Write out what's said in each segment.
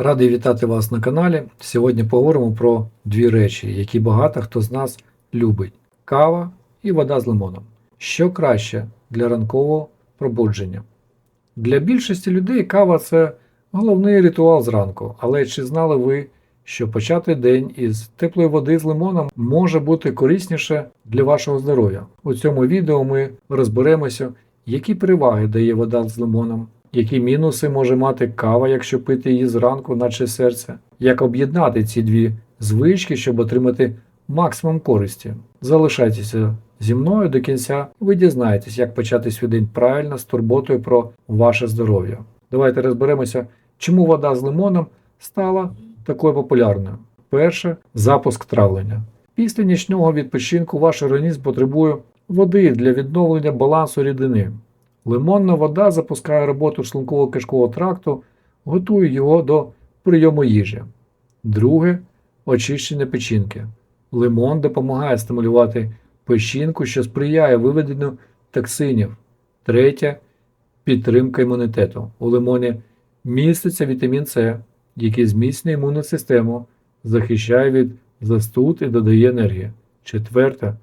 Радий вітати вас на каналі. Сьогодні поговоримо про дві речі, які багато хто з нас любить: кава і вода з лимоном. Що краще для ранкового пробудження? Для більшості людей кава це головний ритуал зранку, але чи знали ви, що почати день із теплої води з лимоном може бути корисніше для вашого здоров'я? У цьому відео ми розберемося, які переваги дає вода з лимоном, які мінуси може мати кава, якщо пити її зранку, наче серце, як об'єднати ці дві звички, щоб отримати максимум користі. Залишайтеся зі мною до кінця, і ви дізнаєтесь, як почати свій день правильно з турботою про ваше здоров'я. Давайте розберемося, чому вода з лимоном стала такою популярною. Перше запуск травлення. Після нічного відпочинку ваш організм потребує води для відновлення балансу рідини. Лимонна вода запускає роботу шлунково-кишкового тракту, готує його до прийому їжі. Друге очищення печінки. Лимон допомагає стимулювати печінку, що сприяє виведенню токсинів. Третє підтримка імунітету. У лимоні міститься вітамін С, який зміцнює імунну систему, захищає від застуд і додає енергії. Четверте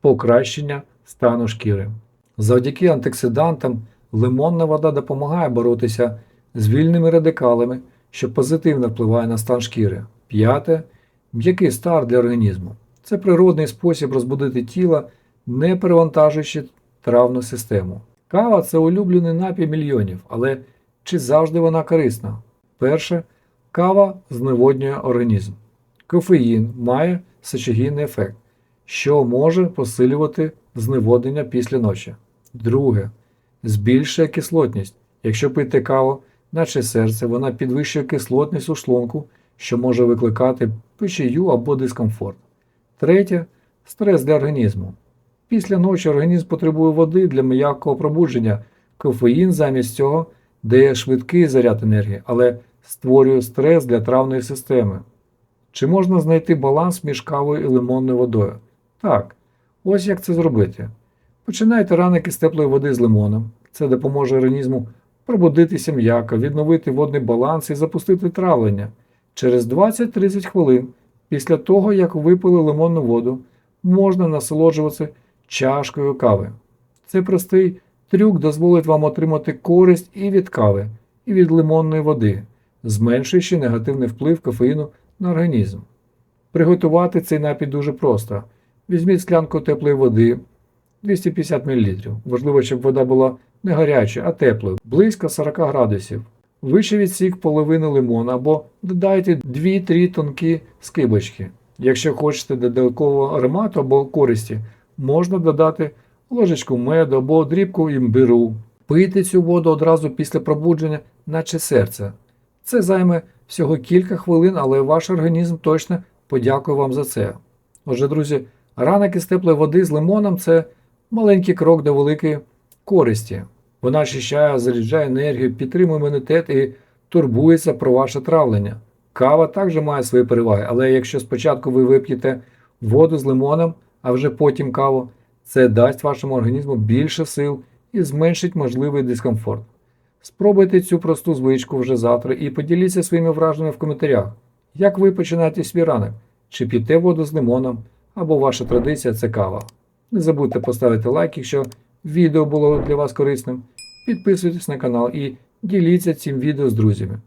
покращення стану шкіри. Завдяки антиоксидантам лимонна вода допомагає боротися з вільними радикалами, що позитивно впливає на стан шкіри. П'яте м'який старт для організму. Це природний спосіб розбудити тіло, не перевантажуючи травну систему. Кава це улюблений напій мільйонів, але чи завжди вона корисна? Перше, кава зневоднює організм. Кофеїн має сечогінний ефект, що може посилювати зневоднення після ночі. Друге, збільшує кислотність. Якщо пити каву, наче серце, вона підвищує кислотність у шлунку, що може викликати печію або дискомфорт. Третє стрес для організму. Після ночі організм потребує води для м'якого пробудження. Кофеїн замість цього дає швидкий заряд енергії, але створює стрес для травної системи. Чи можна знайти баланс між кавою і лимонною водою? Так, ось як це зробити. Починайте ранок із теплої води з лимоном. Це допоможе організму пробудитися м'яко, відновити водний баланс і запустити травлення. Через 20-30 хвилин після того, як випили лимонну воду, можна насолоджуватися чашкою кави. Цей простий трюк дозволить вам отримати користь і від кави, і від лимонної води, зменшуючи негативний вплив кофеїну на організм. Приготувати цей напій дуже просто. Візьміть склянку теплої води 250 мл. Важливо, щоб вода була не гарячою, а теплою, близько 40 градусів. Вичавіть сік половини лимона або додайте 2-3 тонкі скибочки. Якщо хочете додаткового аромату або користі, можна додати ложечку меду або дрібку імбиру. Пийте цю воду одразу після пробудження, наче серце. Це займе всього кілька хвилин, але ваш організм точно подякує вам за це. Отже, друзі, ранок із теплої води з лимоном це маленький крок до великої користі. Вона очищає, заряджає енергію, підтримує імунітет і турбується про ваше травлення. Кава також має свої переваги, але якщо спочатку ви вип'єте воду з лимоном, а вже потім каву, це дасть вашому організму більше сил і зменшить можливий дискомфорт. Спробуйте цю просту звичку вже завтра і поділіться своїми враженнями в коментарях. Як ви починаєте свій ранок? Чи п'єте воду з лимоном, або ваша традиція це кава. Не забудьте поставити лайк, якщо відео було для вас корисним. Підписуйтесь на канал і діліться цим відео з друзями.